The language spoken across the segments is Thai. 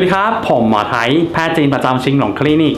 สวัสดีครับ ผมหมอไทยแพทย์จีนประจำชิงหลงคลินิก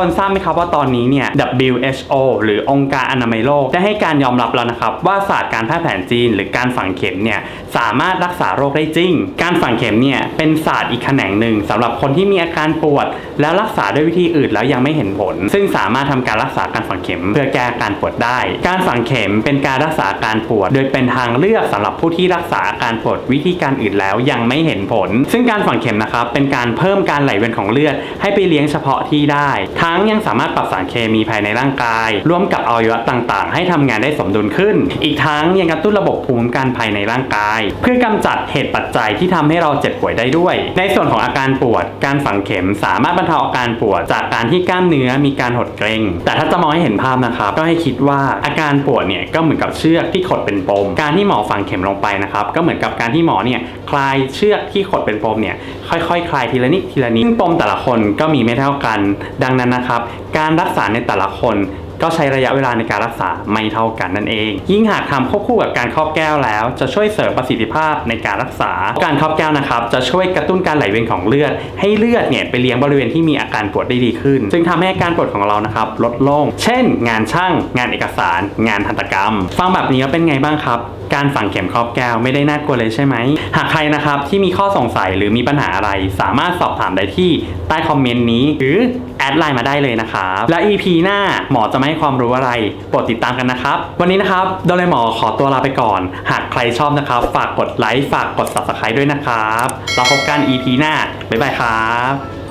คนทราบไหมครับว่าตอนนี้เนี่ย WHO หรือองค์การอนามัยโลกได้ให้การยอมรับแล้วนะครับ ว่าศาสตร์การแพทย์แผนจีน หรือการฝังเข็มเนี่ยสามารถรักษาโรคได้จริง การฝังเข็มเนี่ยเป็นศาสตร์อีกแขนงหนึ่งสำหรับคนที่มีอาการปวด แล้วรักษาด้วยวิธีอื่นแล้วยังไม่เห็นผล ซึ่งสามารถทำการรักษาการฝังเข็ม เพื่อแก้อาการปวดได้ การฝังเข็มเป็นการรักษาการปวด โดยเป็นทางเลือกสำหรับผู้ที่รักษาอาการปวดวิธีการอื่นแล้วยังไม่เห็นผล ซึ่งการฝังเข็มนะครับเป็นการเพิ่มการไหลเวียนของเลือดให้ไปเลี้ยงเฉพาะที่ได้ทั้งยังสามารถปรับสารเคมีภายในร่างกาย ร่วมกับอวัยวะต่างๆ ให้ทำงานได้สมดุลขึ้น อีกทั้งยังกระตุ้นระบบภูมิคุ้มกันภายในร่างกาย เพื่อกำจัดเหตุปัจจัยที่ทำให้เราเจ็บป่วยได้ด้วย ในส่วนของอาการปวด การฝังเข็มสามารถบรรเทาอาการปวด จากการที่กล้ามเนื้อมีการหดเกร็ง แต่ถ้าจะมองให้เห็นภาพนะครับ ก็ให้คิดว่าอาการปวดเนี่ยก็เหมือนกับเชือกที่ขดเป็นปม การที่หมอฝังเข็มลงไปนะครับก็เหมือนกับการที่หมอเนี่ยคลายเชือกที่ขดเป็นปมเนี่ยค่อยๆคลายทีละนิดทีละนิดซึ่งปมแต่ละคนก็มีไม่เท่ากัน ดังนั้นนะครับ การรักษาในแต่ละคนก็ใช้ระยะเวลาในการรักษาไม่เท่ากันนั่นเอง ยิ่งหากทำควบคู่กับการครอบแก้วแล้ว จะช่วยเสริมประสิทธิภาพในการรักษา การครอบแก้วนะครับ จะช่วยกระตุ้นการไหลเวียนของเลือด ให้เลือดเนี่ยไปเลี้ยงบริเวณที่มีอาการปวดได้ดีขึ้น ซึ่งทำให้อาการปวดของเรานะครับลดลง เช่น งานช่าง งานเอกสาร งานทันตกรรม ฟังแบบนี้แล้วเป็นไงบ้างครับการฝังเข็มครอบแก้วไม่ได้น่ากลัวเลยใช่ไหม หากใครนะครับที่มีข้อสงสัยหรือมีปัญหาอะไร สามารถสอบถามได้ที่ใต้คอมเมนต์นี้ หรือ อดไลน์มาได้เลยนะครับและ EP หน้าหมอจะไม่ให้ความรู้อะไรโปรดติดตามกันนะครับ วันนี้นะครับโดเลยหมอขอตัวลาไปก่อน หากใครชอบนะครับ ฝากกดไลค์ฝากกด subscribe ด้วยนะครับเราพบกัน EP หน้าบ๊ายบายครับ